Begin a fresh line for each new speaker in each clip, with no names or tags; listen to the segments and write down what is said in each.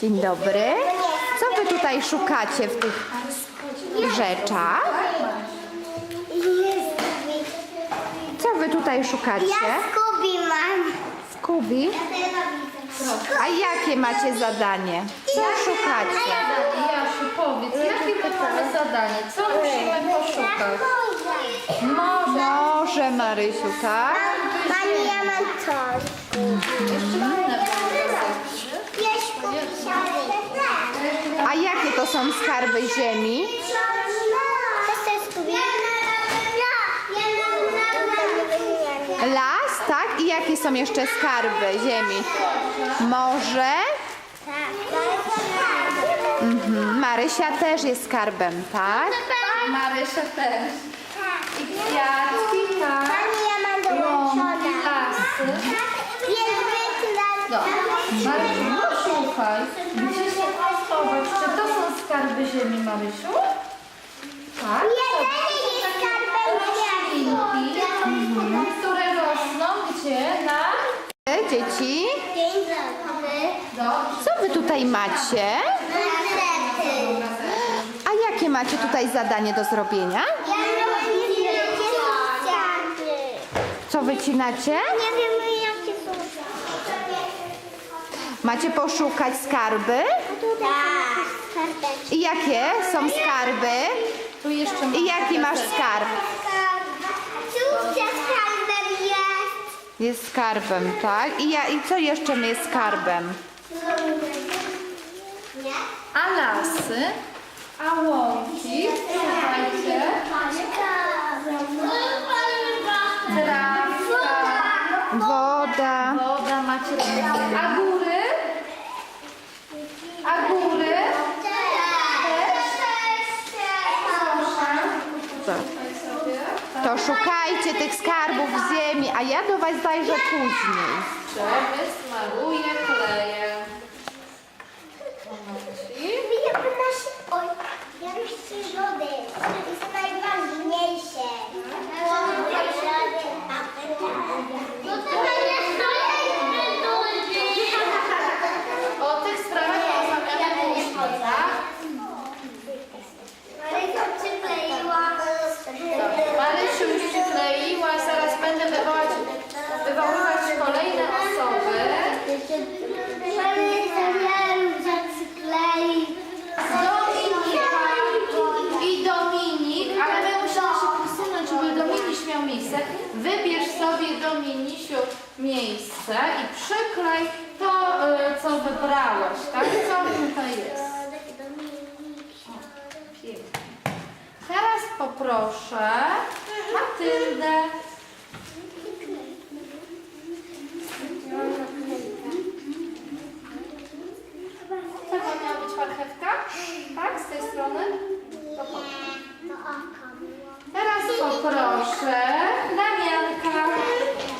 Dzień dobry. Co wy tutaj szukacie w tych rzeczach? Co wy tutaj szukacie?
Ja Skubi mam.
Skubi? A jakie macie zadanie? Co szukacie?
Jasiu, powiedz, jakie my mamy zadanie? Co musimy poszukać? Może.
Może Marysiu, tak?
Pani, ja mam coś.
Jeszcze inne
Pieszku
A jakie to są skarby ziemi? Las, tak? I jakie są jeszcze skarby ziemi? Morze? Mhm. Marysia też jest skarbem, tak?
Marysia też. I kwiatki, tak.
Pani, ja mam dołączone.
lasy.
Jest
No. Marysiu, poszukaj. Skarby ziemi, Marysiu? Tak.
Jeden jest skarbem
Roślinki, które rosną gdzie? Na...
Dzieci,
Dzień dobry.
Dobrze.
co wy tutaj macie?
Gazety.
A jakie macie tutaj zadanie do zrobienia?
Ja mam ściany.
Co wycinacie?
Nie wiem jakie są.
Macie poszukać skarby?
Tak.
I jakie są skarby?
Tu jeszcze
I jaki masz skarb?
Skarbem jest.
Jest skarbem, tak? I, ja, i co jeszcze jest skarbem?
Nie?
A lasy, a łąki, słuchajcie, trawka,
Woda.
woda macie, a góry, a góry,
To, to szukajcie tych skarbów w ziemi, a ja do was zajrzę później.
Żeby smaruję klejem.
Ja bym nasz... Oj, ja bym chcę lody. To jest najważniejsze. No to
O tych sprawach porozmawiamy później, tak?
Marysia przykleiła.
Marysiu już przykleiła, zaraz będę wywołać, wywoływać kolejne osoby.
Marysia wiem, że przyklei.
Dominika i Dominik, ale my musimy się posunąć, żeby Dominik miał miejsce. Wybierz sobie Dominisiu miejsce i przyklej to, y, co wybrałeś, tak? Co tutaj jest? Pięknie. Teraz poproszę Matyldę. Czego miała być marchewka? Tak, z tej strony? Po- Teraz poproszę Damianka.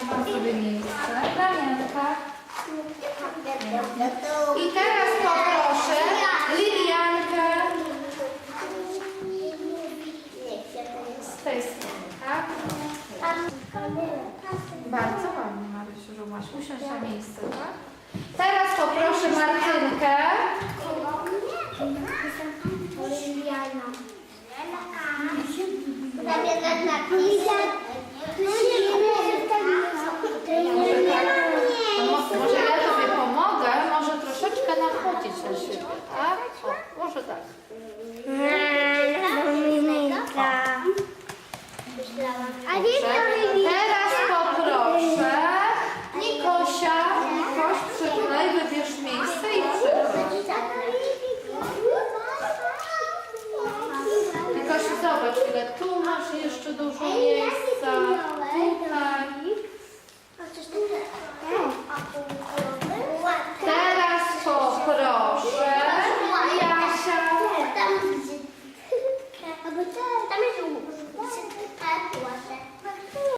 Ma sobie miejsce. Damianka. I teraz poproszę Liliankę. Z tej tak? Bardzo ładnie, Marysiu, że masz usiąść na miejsce, tak? Teraz poproszę Martynkę.
Zamiast napisać,